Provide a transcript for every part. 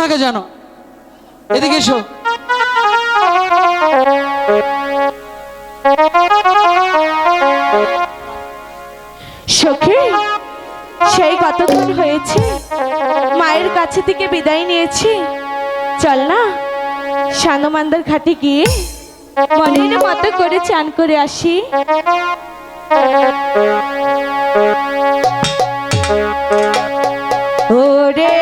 থাকে যেন। এদিকে এসো। সখী, সেই কতক্ষণ হয়েছে। মায়ের কাছে থেকে বিদায় নিয়েছি। চল না, সানমান্দার ঘাটে গিয়ে মনের মতো করে চান করে আসি। ওরে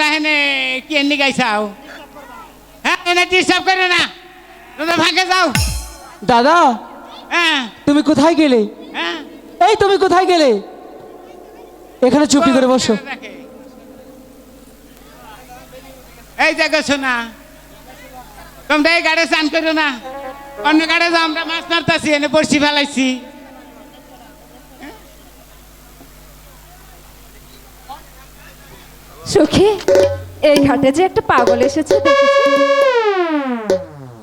তোমরা হেনে কি এমনি গাইছাও হ্যাঁ এনে ডিস্টার্ব করো না। তোমরা ভাগে যাও। দাদা হ্যাঁ তুমি কোথায় গেলে? হ্যাঁ এই তুমি কোথায় গেলে? এখানে চুপটি করে বসো। এই দেখো শোনা তোমরা এই গাড়ি চান করো না। অন্য গাড়ি যাও আমরা মাছ মারতাছি এনে বসি ফেলাইছি। সখী এই ঘাটে যে একটা পাগল এসেছে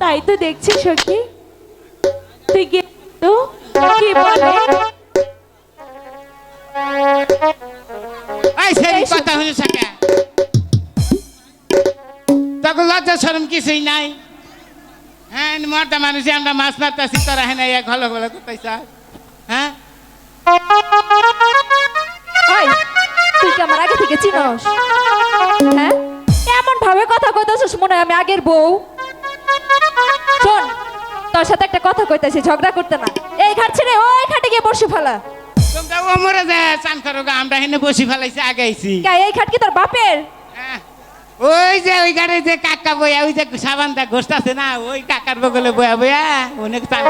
তাই তো দেখছি সখী। তুই তো কি বলে? এই সেই কথা হলো তখন লজ্জা শরম কিছুই নাই। হ্যাঁ মর্দা মানুষে আমরা মাছ মারতাছি তোরা হেনে এক ঘলো ঘলো করতেছ হ্যাঁ? থেকে চিনস? হ্যাঁ? এমন ভাবে কথা কইতাছিস মনে হয় আমি আগের বউ। শোন তোর সাথে একটা কথা কইতাছি ঝগড়া করতে না। এই ঘাট ছেড়ে ওই ঘাটে গিয়ে বসে ফেলা। তোমরা ও মরে যায় চান করো আমরা হেনে বসি ফেলাইছি আগে আইছি। কে এই ঘাট কি তোর বাপের? হ্যাঁ। ওই যে ওই গাড়ি যে কাকা বইয়া ওই যে সাবানটা ঘোষটা আছে না ওই কাকার বগলে বয়া বয়া অনেক চান।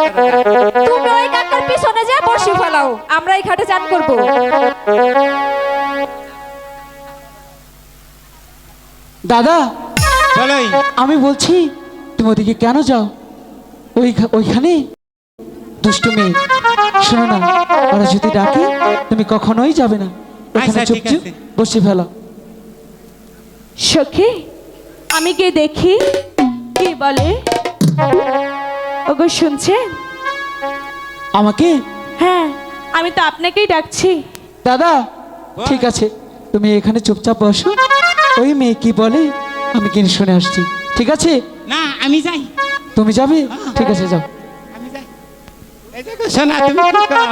তুমি ওই কাকার পিছনে যা বসে ফেলাও আমরা এই ঘাটে চান করব। দাদা বলোই। আমি বলছি তুমি ওদিকে কেন যাও? ওই ওইখানে? দুষ্টু মেয়ে শোনো না ওরা যদি ডাকে তুমি কখনোই যাবে না। আচ্ছা, ঠিক চুপচুপ বসে ফেলো। সখী আমি গিয়ে দেখি। কি বলে? ওগো শুনছেন? আমাকে? হ্যাঁ আমি তো আপনাকেই ডাকছি। দাদা ঠিক আছে তুমি এখানে চুপচাপ বসো। ওই মেয়ে কি বলে? আমি কিনে শুনে আসছি। ঠিক আছে? না আমি যাই। তুমি যাবে? ঠিক আছে যাও। আমি যাই। এই দেখো শোনা তুমি কি কও?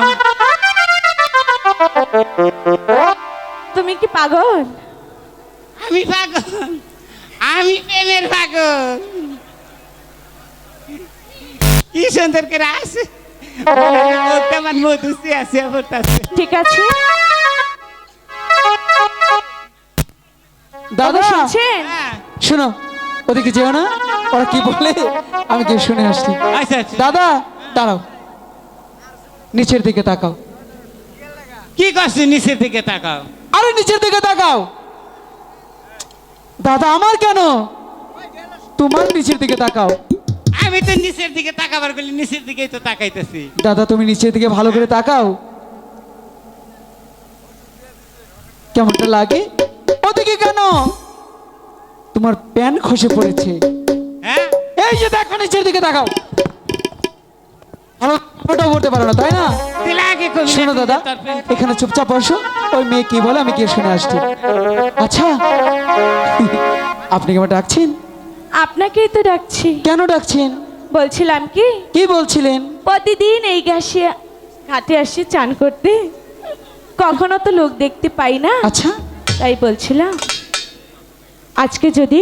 তুমি কি পাগল? আমি পাগল। আমি প্রেমের পাগল। কি সুন্দর করে আসে। আমার মধুসি আছে ঠিক আছে। দাদা? শুনছেন? হ্যাঁ। শোনো ওদিকে যেও না। ওরা কি বলে? আমি গিয়ে শুনে আসছি। আচ্ছা আচ্ছা। দাদা দাঁড়াও। নিচের দিকে তাকাও। কি করছ নিচের দিকে তাকাও? আরে নিচের দিকে তাকাও। দাদা আমার কেন? তোমার নিচের দিকে তাকাও। আমি তো নিচের দিকে তাকাবার বলি নিচের দিকেই তো তাকাইতেছি। দাদা তুমি নিচের দিকে ভালো করে তাকাও। কেমনটা লাগে? ওদিকে কেন? তোমার প্যান খসে পড়েছে। হ্যাঁ? এই যে দেখো নিচের দিকে ভালো করতে পারো না তাই না? শোনো দাদা এখানে চুপচাপ বসো। ওই মেয়ে কি বলে আমি গিয়ে শুনে আসছি। আচ্ছা আপনি কি আমার ডাকছেন? আপনাকেই তো ডাকছি। কেন ডাকছেন? বলছিলাম কি? কি বলছিলেন? প্রতিদিন এই ঘাসে ঘাটে আসি চান করতে। কখনো তো লোক দেখতে পাই না। আচ্ছা। তাই বলছিলাম আজকে যদি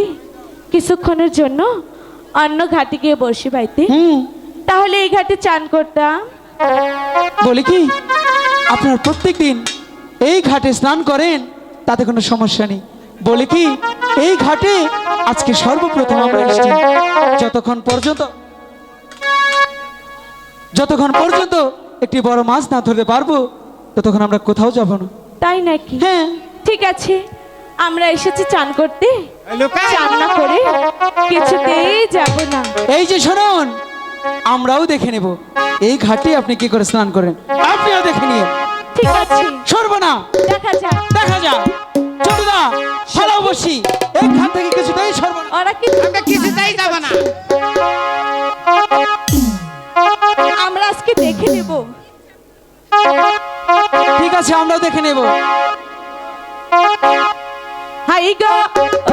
কিছুক্ষণের জন্য অন্য ঘাটে গিয়ে বসে হুম। তাহলে এই ঘাটে চান করতাম। বলি কি আপনার প্রত্যেক দিন এই ঘাটে স্নান করেন তাতে কোনো সমস্যা নেই। বলি কি এই ঘাটে আজকে সর্বপ্রথম আমরা এসেছি। যতক্ষণ পর্যন্ত যতক্ষণ পর্যন্ত একটি বড় মাছ না ধরতে পারব ততক্ষণ আমরা কোথাও যাব না। তাই নাকি? হ্যাঁ। ঠিক আছে আমরা এসেছি চান করতে। চান না করে কিছুতেই যাব না। এই যে শুনুন আমরাও দেখে নেব। এই ঘাটে আপনি কি করে স্নান করেন? আপনিও দেখে নিয়ে ঠিক আছে। সরব না। দেখা যাক। দেখা যাক। চটুদা ফেলাও বসি। এই ঘাট থেকে কিছুতেই সরব না। ওরা কি আমরা কিছুতেই যাব না। আমরা আজকে দেখে নেব। ঠিক আছে আমরাও দেখে নেব। গো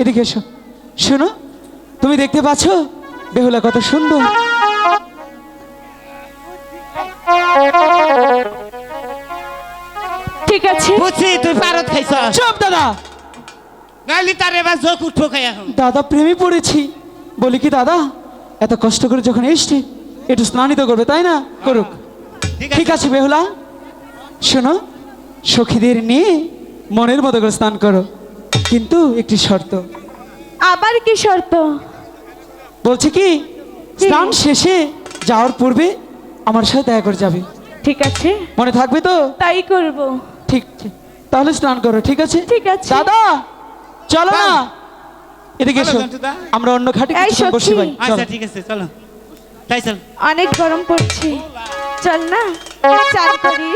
এদিকে এসো। শোনো তুমি দেখতে পাচ্ছ? বেহুলা কত সুন্দর। ঠিক আছে। বুঝছি তুই পারত খাইছ। চুপ দাদা। নাহলে তার এবার চোখ উঠবো খাই এখন। দাদা প্রেমে পড়েছি। বলি কি দাদা এত কষ্ট করে যখন এসছে একটু স্নানিত করবে তাই না? করুক। ঠিক আছে বেহুলা। শোনো সখীদের নিয়ে মনের মতো করে স্নান করো। কিন্তু একটি শর্ত। আবার কি শর্ত? বলছে কি স্নান শেষে যাওয়ার পূর্বে আমার সাথে দেখা করে যাবে। ঠিক আছে। মনে থাকবে তো? তাই করব। ঠিক ঠিক। তাহলে স্নান করো ঠিক আছে? ঠিক আছে। দাদা চলো না। এদিকে এসো। আমরা অন্য খাটে এই কিছুক্ষণ বসি ভাই আচ্ছা ঠিক আছে চলো। তাই চল। অনেক গরম পড়ছে। চল না। চান করি